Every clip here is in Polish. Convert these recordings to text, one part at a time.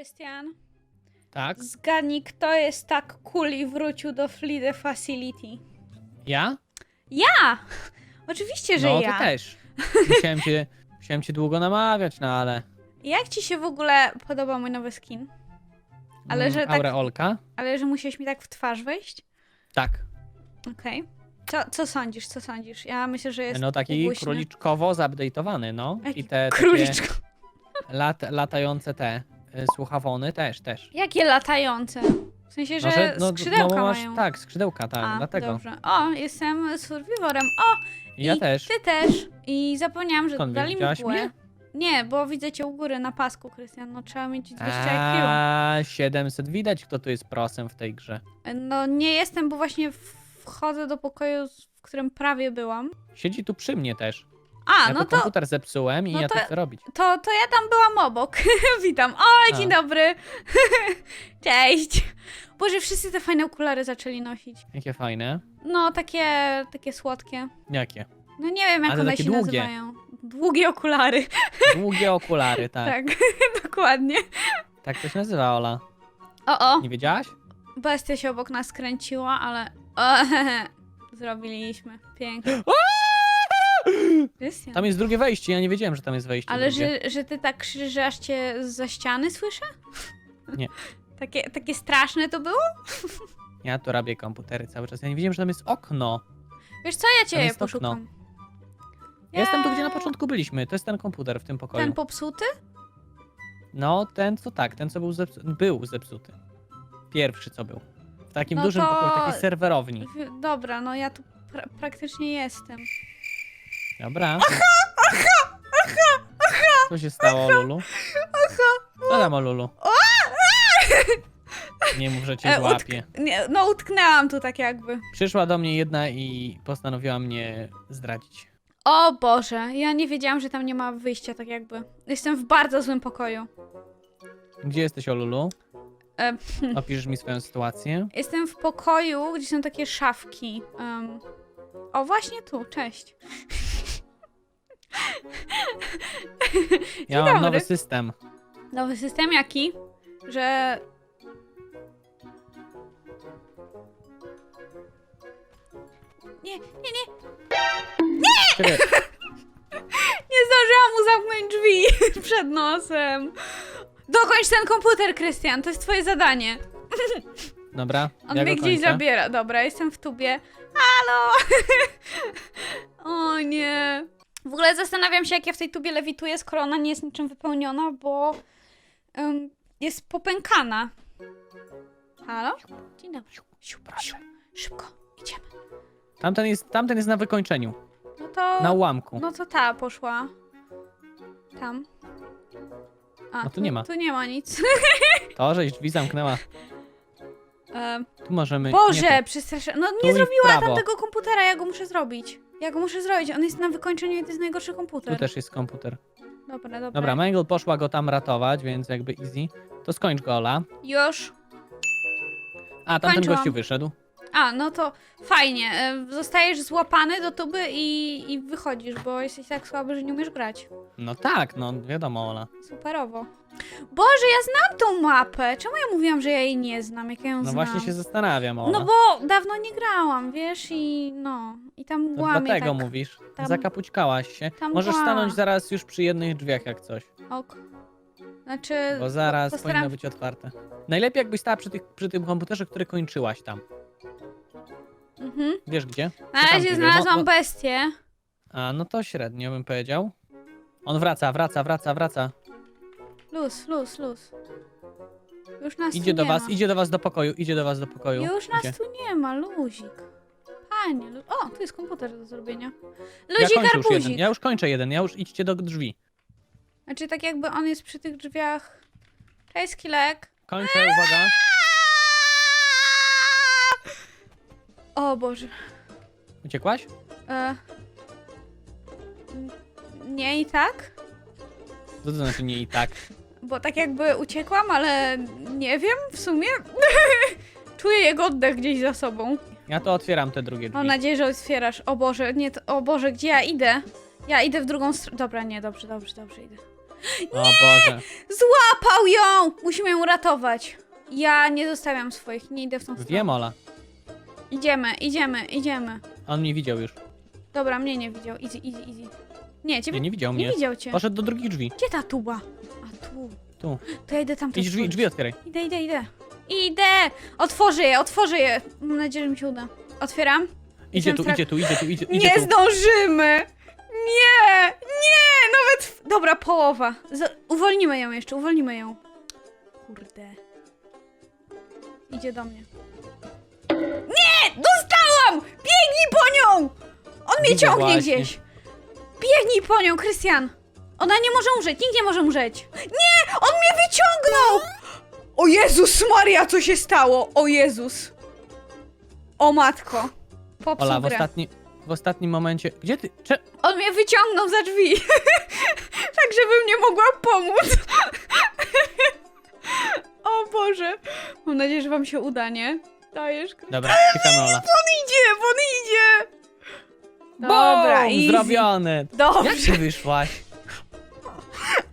Krystian, Tak? zgadnij, kto jest tak cool i wrócił do Flide Facility. Ja? Ja! Oczywiście, że no, ja. ty też. Musiałem cię, musiałem cię długo namawiać, no ale... Jak ci się w ogóle podoba mój nowy skin? Ale Mm, że tak- Aureolka? Ale że musiałeś mi tak w twarz wejść? Tak. Okej. Co, co sądzisz, co sądzisz? Ja myślę, że jest No taki króliczkowo zupdate'owany, no. Jaki I te Króliczko. lat, latające te y, słuchawony też, też. Jakie latające? W sensie, że, No, że- no, skrzydełka no, masz, mają. Tak, skrzydełka, tak, A, dlatego. dobrze. O, jestem survivorem. O, I ja i też. ty też. I zapomniałam, że Skąd dali mi? Nie, bo widzę cię u góry na pasku, Krystian. No trzeba mieć 200 IQ. A, 700. Widać, kto tu jest prosem w tej grze. No nie jestem, bo właśnie wchodzę do pokoju, w którym prawie byłam. Siedzi tu przy mnie też. A, ja no to, komputer zepsułem i no ja to- to chcę robić. to, to ja tam byłam obok. Witam. O, dzień A. dobry. Cześć. Boże, wszyscy te fajne okulary zaczęli nosić. Jakie fajne. No, takie, takie słodkie. Jakie? No nie wiem, jak Ale one się długie. nazywają. Długie okulary. Długie okulary, tak. Tak, dokładnie. Tak to się nazywa, Ola. O, o. Nie wiedziałaś? Bestia się obok nas kręciła, ale... O, zrobiliśmy. Pięknie. Krystian. Tam jest drugie wejście, ja nie wiedziałem, że tam jest wejście Ale drugie. że, że ty tak krzyczysz, że aż cię za ściany słyszę? Nie. Takie, takie straszne to było? Ja tu robię komputery cały czas. Ja nie wiedziałem, że tam jest okno. Wiesz co, ja cię Tam jest poszukam. Ja jestem tu, gdzie na początku byliśmy. To jest ten komputer w tym pokoju. Ten popsuty? No, ten co tak, ten co był, zepsu... był zepsuty. Pierwszy co był. W takim No dużym to- pokoju, takiej serwerowni. W- Dobra, no ja tu pra praktycznie jestem. Dobra. Co się stało, Lulu? Co tam, o, Lulu? Nie mów, że cię E, złapie. Nie, no utknęłam tu tak jakby. Przyszła do mnie jedna i postanowiła mnie zdradzić. O Boże, ja nie wiedziałam, że tam nie ma wyjścia tak jakby. Jestem w bardzo złym pokoju. Gdzie jesteś, o, Lulu? E, Opiszesz mi swoją sytuację. Jestem w pokoju, gdzie są takie szafki. Em, o, właśnie tu, cześć. Ja mam dobry. nowy system. Nowy system jaki? Że... Nie, nie, nie, Czekaj, nie zdążyłam mu zamknąć drzwi przed nosem. Dokończ ten komputer, Krystian, to jest twoje zadanie. Dobra, On ja mnie go gdzieś kończę. zabiera. Dobra, jestem w tubie. Halo! o nie. W ogóle zastanawiam się, jak ja w tej tubie lewituję, skoro ona nie jest niczym wypełniona, bo jest popękana. Halo? Dzień dobry. Siu, siu. Szybko, idziemy. Tamten jest, tamten jest na wykończeniu. No to... Na ułamku. No to ta poszła. Tam. A, No tu nie ma. Tu nie ma nic. To, żeś drzwi zamknęła. Em, Tu możemy... Boże, Nie, przestraszę. No tu nie w zrobiła prawo. tam tego komputera, ja go muszę zrobić. Ja go muszę zrobić, on jest na wykończeniu i to jest najgorszy komputer. tu też jest komputer. Dobra, dobra. Dobra, Mangle poszła go tam ratować, więc jakby easy. To skończ go, Ola. Już. A, tamten Kończyłam. gościu wyszedł. A, no to fajnie. E, Zostajesz złapany do tuby i, i wychodzisz, bo jesteś tak słaby, że nie umiesz grać. No tak, no wiadomo, Ola. Superowo. Boże, ja znam tą mapę. Czemu ja mówiłam, że ja jej nie znam, jak ja ją No znam? właśnie się zastanawiam, Ola. No bo dawno nie grałam, wiesz, i no. I tam To łamie dlatego tak. mówisz. tam- Zakapućkałaś się. tam Możesz mgła. stanąć zaraz już przy jednych drzwiach jak coś. Ok. Znaczy. Bo zaraz postaram- powinno być otwarte. Najlepiej jakbyś stała przy, tych, przy tym komputerze, który kończyłaś tam. Mhm. Wiesz gdzie? Na Czy tam razie bliżej? znalazłam No, no, bestię. A, no to średnio bym powiedział. On wraca, wraca, wraca, wraca. Luz, luz, luz. Już nas Idzie tu do nie was, ma. idzie do was do pokoju, idzie do was do pokoju. Już nas Idzie. tu nie ma, luzik. Panie, lu... o, tu jest komputer do zrobienia. Ja Luzik kończę już jeden, arbuzik. ja już kończę jeden, ja już idźcie do drzwi. Znaczy tak jakby on jest przy tych drzwiach. Cześć, Skilek. Kończę, uwaga. O Boże. Uciekłaś? E... Nie i tak? Co to znaczy nie i tak? Bo tak jakby uciekłam, ale nie wiem w sumie. Czuję jego oddech gdzieś za sobą. Ja to otwieram te drugie drzwi. Mam nadzieję, że otwierasz. O Boże, nie, to- o Boże, gdzie ja idę? Ja idę w drugą stronę. Dobra, nie, dobrze, dobrze, dobrze idę. O Boże. Złapał ją! Musimy ją uratować. Ja nie zostawiam swoich, nie idę w tą stronę. Wiem, Ola. Idziemy, idziemy, idziemy. On mnie widział już. Dobra, mnie nie widział. Easy, easy, easy. Nie, ciebie Nie, nie widział nie mnie. widział cię. Poszedł do drugich drzwi. Gdzie ta tuba? A tu. Tu. To ja idę tam. Idź drzwi, drzwi otwieraj. Idę, idę, idę. Idę! Otworzę je, otworzę je. Mam nadzieję, że mi się uda. Otwieram. Idzie tu, idzie tu, idzie tu, idzie, idzie Nie tu. zdążymy! Nie! Nie! Nawet. w- Dobra, połowa. Z... Uwolnimy ją jeszcze, uwolnimy ją. Kurde. Idzie do mnie. Nie! Dostałam! Biegnij po nią! On mnie Widzę ciągnie właśnie. gdzieś. Biegnij po nią, Krystian. Ona nie może umrzeć, nikt nie może umrzeć. Nie! On mnie wyciągnął! O Jezus Maria, co się stało? O Jezus. O matko. Popsuł Ola, w, grę. ostatni, w ostatnim momencie... Gdzie ty? Cze... On mnie wyciągnął za drzwi. tak, żebym nie mogła pomóc. o Boże. Mam nadzieję, że wam się uda, nie? Dajesz. Kry- Dobra. On idzie, on idzie. Dobra, Boom, easy. zrobione. Jak Dobrze. ty wyszłaś?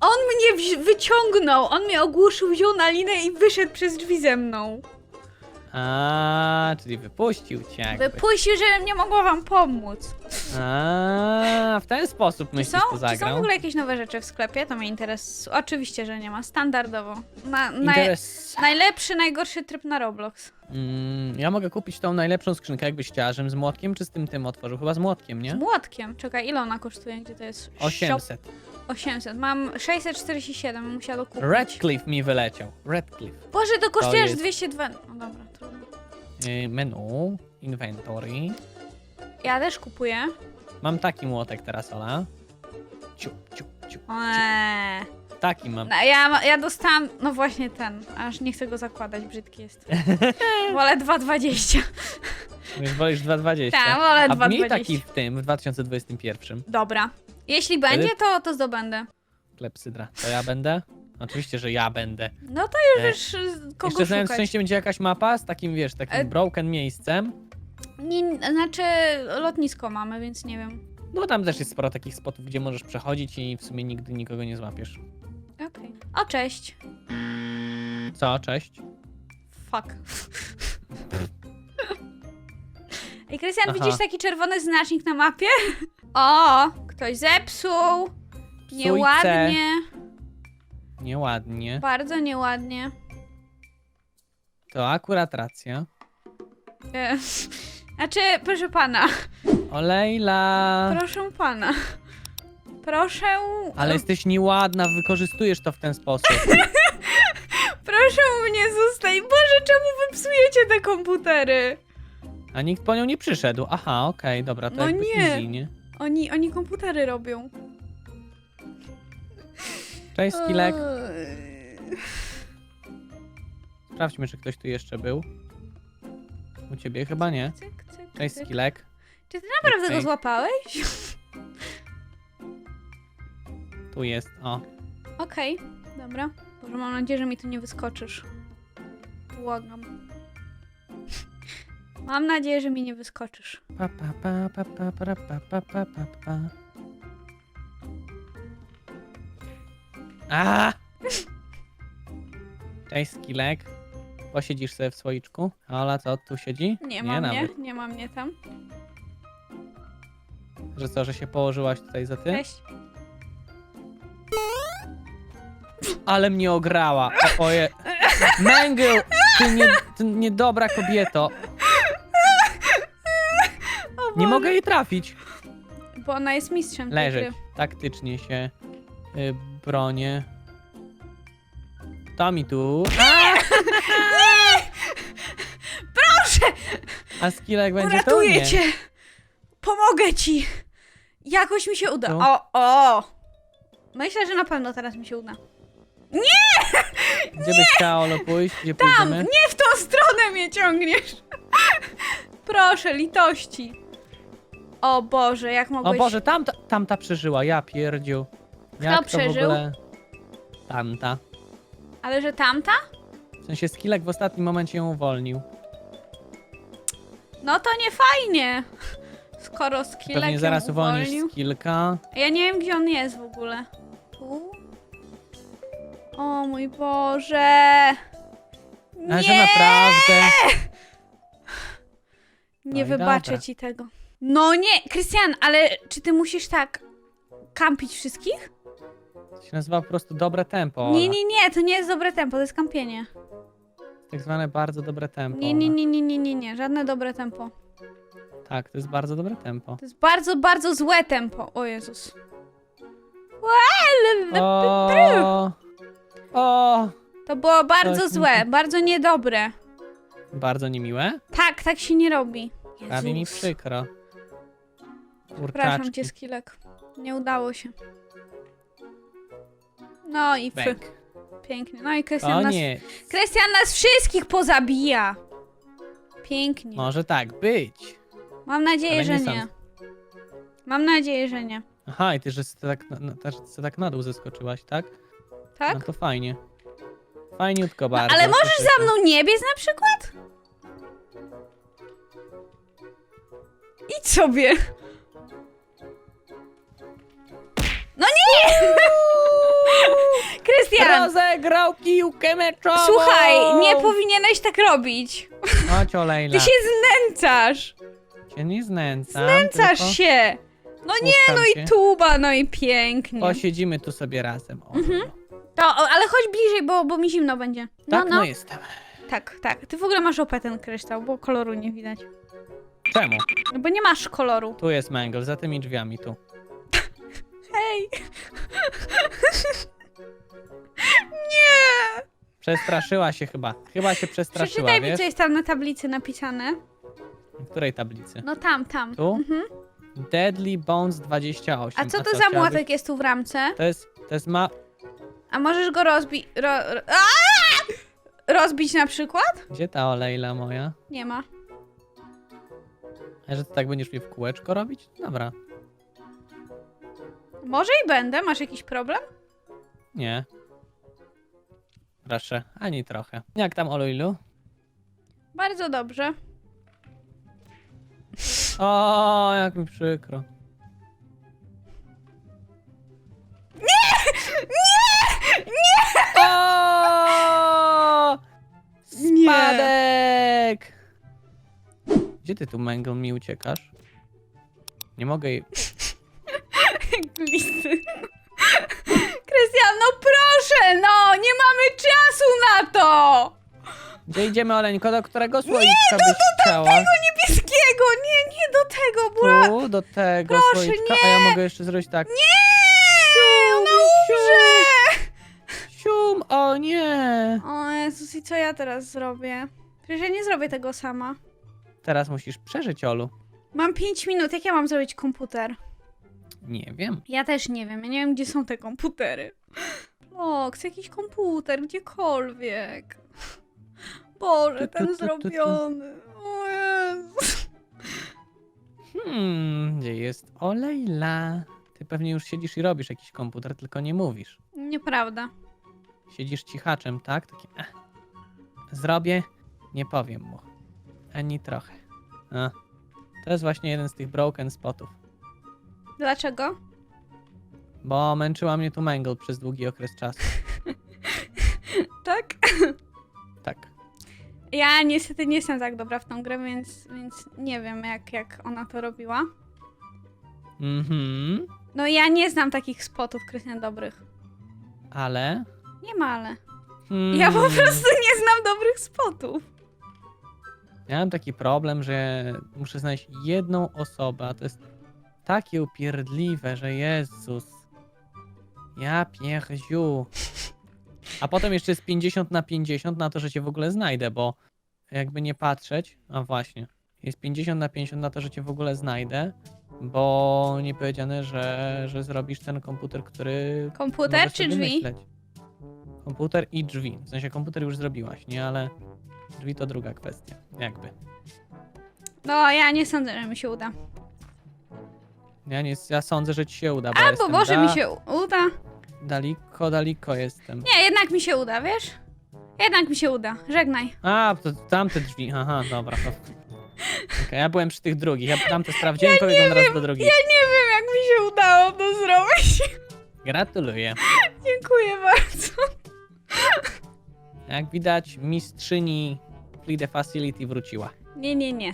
On mnie wzi- wyciągnął. On mnie ogłuszył, wziął na linę i wyszedł przez drzwi ze mną. A, czyli wypuścił cię jakby. Wypuścił, żebym nie mogła wam pomóc. A, w ten sposób Czy myślisz, są, to czy są w zagrał. ogóle jakieś nowe rzeczy w sklepie? To mnie interesuje. Oczywiście, że nie ma. Standardowo. Na, na, Interes... Najlepszy, najgorszy tryb na Roblox. Mm, ja mogę kupić tą najlepszą skrzynkę, jakbyś chciała, żebym z młotkiem, czy z tym tym otworzył? Chyba z młotkiem, Z nie? młotkiem. Czekaj, ile ona kosztuje? Gdzie to jest? Shop 800. 800. Mam 647, musiała dokupić. Redcliffe mi wyleciał. Redcliffe. Boże, to kosztuje aż jest- 202. No dobra, trudno. Yy, menu, inventory. Ja też kupuję. Mam taki młotek teraz, Ola. Ciu, ciu, ciu. Eee. Taki mam. No, ja, ja dostałam, no właśnie ten, aż nie chcę go zakładać, brzydki jest. Wolę 2,20. Więc wolisz 2,20. Tak, wolę A miej 2,20. taki w tym, w 2021. Dobra. Jeśli będzie, to, to zdobędę. Klepsydra. To ja będę? Oczywiście, że ja będę. No to już E, wiesz, kogo Jeszcze znając szukać. szczęście będzie jakaś mapa z takim, wiesz, takim E- broken miejscem. Nie, znaczy, lotnisko mamy, więc nie wiem. No tam też jest sporo takich spotów, gdzie możesz przechodzić i w sumie nigdy nikogo nie złapiesz. Okej. O, cześć. Co? Cześć. Fuck. Ej, Krystian, Aha. widzisz taki czerwony znacznik na mapie? O, ktoś zepsuł. Nieładnie. Nieładnie. Bardzo nieładnie. To akurat racja. E, Znaczy, proszę pana. O Lejla! Proszę pana. Proszę. Ale jesteś nieładna, wykorzystujesz to w ten sposób. Proszę mnie zostać. Boże, czemu wy psujecie te komputery? A nikt po nią nie przyszedł. Aha, okej, dobra, to No jakby nie. easy, nie? Oni, oni komputery robią. Cześć, Skilek. Eee. Sprawdźmy, czy ktoś tu jeszcze był. U ciebie chyba nie. Cyk, cyk, Cześć, cyk. Skilek. Czy ty naprawdę Okej. go złapałeś? Tu jest, o. Okej, dobra. Boże, mam nadzieję, że mi tu nie wyskoczysz. Błagam. Mam nadzieję, że mi nie wyskoczysz. Pa, pa, pa, pa, pa, pa, pa, pa, pa, pa, pa. A! Cześć, Skilek. Posiedzisz sobie w słoiczku. Ola, co, tu siedzi? Nie, ma mnie, nawet. nie ma mnie tam. Że co, że się położyłaś tutaj za ty? Cześć. Ale mnie ograła. O, oje. Męgel! Ty, nie, ty niedobra kobieto. Nie mogę jej trafić. Bo ona jest mistrzem tej Leżeć. gry. Taktycznie się y, bronię. To mi tu. Proszę! A skillek będzie to? Uratuję Nie. cię! Pomogę ci! Jakoś mi się uda. Tu? O, o! Myślę, że na pewno teraz mi się uda. Gdzie byś chciała Olo pójść? Gdzie Tam! pójdziemy? Nie w tą stronę mnie ciągniesz! Proszę, litości. O Boże, jak O mogłeś... Boże, tamta, tamta przeżyła, ja pierdziu. Jak to przeżył? w ogóle? Tamta. Ale że tamta? W sensie skillek w ostatnim momencie ją uwolnił. No to nie fajnie. Skoro skillek Pewnie ją zaraz uwolnisz uwolnił. skillka. Ja nie wiem, gdzie on jest w ogóle. Tu? O mój Boże. Ale że Nie, naprawdę. nie i wybaczę dobra. ci tego. No nie, Krystian, ale czy ty musisz tak kampić wszystkich? To się nazywa po prostu dobre tempo. Nie, Ola. nie, nie, to nie jest dobre tempo, to jest kampienie. Tak zwane bardzo dobre tempo. Nie, nie, Ola. nie, nie, nie, nie, nie, żadne dobre tempo. Tak, to jest bardzo dobre tempo. To jest bardzo, bardzo złe tempo. O Jezus. Ła, O, o, To było bardzo złe, bardzo niedobre. bardzo niemiłe. Tak, tak się nie robi. Prawie mi Jezus. przykro. Przepraszam Kurczaczki. cię, Skilek. Nie udało się. No i fy. Bęk. Pięknie. No i Krystian O nas... nie, Krystian nas wszystkich pozabija. Pięknie. może tak być. Mam nadzieję, ale że nie nie. sądzę. Mam nadzieję, że nie. Aha, i ty, że ty tak, na, na, też ty tak na dół zeskoczyłaś, tak? Tak? No to fajnie. Fajniutko No, bardzo. ale możesz za się. mną nie biec na przykład? Idź sobie. No nie! Krystian, Rozegrał piłkę meczową! słuchaj, nie powinieneś tak robić. Chodź Olejla. Ty się znęcasz. się nie znęcam. Znęcasz tylko się. No nie, no cię. i tuba, no i pięknie. Posiedzimy tu sobie razem. O, Mhm. To, o, ale chodź bliżej, bo, bo mi zimno będzie. No, Tak, no. no jestem. Tak, tak. Ty w ogóle masz opę ten kryształ, bo koloru nie widać. Czemu? No bo nie masz koloru. Tu jest Mangle, za tymi drzwiami tu. Hej! nie! Przestraszyła się chyba. Chyba się przestraszyła, Przeczytaj mi, wiesz? co jest tam na tablicy napisane. W której tablicy? No tam, tam. Tu? Mhm. Deadly Bones 28. A co to za chciałabyś- młotek jest tu w ramce? To jest, to jest ma... A możesz go rozbić... Ro, ro, rozbić na przykład? Gdzie ta Olejla moja? Nie ma. A że ty tak będziesz mnie w kółeczko robić? Dobra. Może i będę. Masz jakiś problem? Nie. Proszę, ani trochę. Jak tam Oluilu? Bardzo dobrze. O, jak mi przykro. Spadek! Gdzie ty tu, Mangle, mi uciekasz? Nie mogę jej... Listy. Krystian, no proszę, no! Nie mamy czasu na to! Gdzie idziemy, Oleńko? Do którego słoika byś chciała? Niebieskiego! Nie, nie do tego, Bura! Tu, do tego Proszę, słoiczka. A nie! ja mogę jeszcze zrobić tak. Nie! O nie! O Jezus, i co ja teraz zrobię? Przecież ja nie zrobię tego sama. Teraz musisz przeżyć, Olu. Mam 5 minut, jak ja mam zrobić komputer? Nie wiem. Ja też nie wiem, ja nie wiem, gdzie są te komputery. O, chcę jakiś komputer, gdziekolwiek. Boże, Tu, tu, ten tu, tu, tu. zrobiony. O Jezus. Hmm, gdzie jest Olejla? Ty pewnie już siedzisz i robisz jakiś komputer, tylko nie mówisz. Nieprawda. Siedzisz cichaczem, tak? Takim, eh. Zrobię, nie powiem mu. Ani trochę. A, to jest właśnie jeden z tych broken spotów. Dlaczego? Bo męczyła mnie tu Mangle przez długi okres czasu. Tak? Tak. Ja niestety nie jestem tak dobra w tą grę, więc, więc nie wiem, jak, jak ona to robiła. Mhm. No ja nie znam takich spotów, Krystian, dobrych. Ale... Nie ma ale. Hmm, Ja po prostu nie znam dobrych spotów. Miałem taki problem, że muszę znaleźć jedną osobę, a to jest takie upierdliwe, że Jezus. Ja pierdziu. A potem jeszcze jest 50 na 50 na to, że cię w ogóle znajdę, bo jakby nie patrzeć, a właśnie, jest 50 na 50 na to, że cię w ogóle znajdę, bo nie powiedziane, że, że zrobisz ten komputer, który Komputer czy drzwi? myśleć. Komputer i drzwi. W sensie komputer już zrobiłaś, nie? Ale drzwi to druga kwestia, jakby. No, ja nie sądzę, że mi się uda. Ja, nie, ja sądzę, że ci się uda, bo Albo jestem może da, mi się u- uda. Daliko, daliko jestem. Nie, jednak mi się uda, wiesz? Jednak mi się uda. Żegnaj. A, to tamte drzwi, aha, dobra. To... Okej, ja byłem przy tych drugich, ja tamte sprawdziłem, pobiegłem raz do drugich. Ja nie wiem, jak mi się udało to zrobić. Gratuluję. Dziękuję bardzo. Jak widać, mistrzyni Free the Facility wróciła. Nie, nie, nie.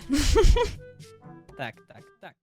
Tak, tak, tak.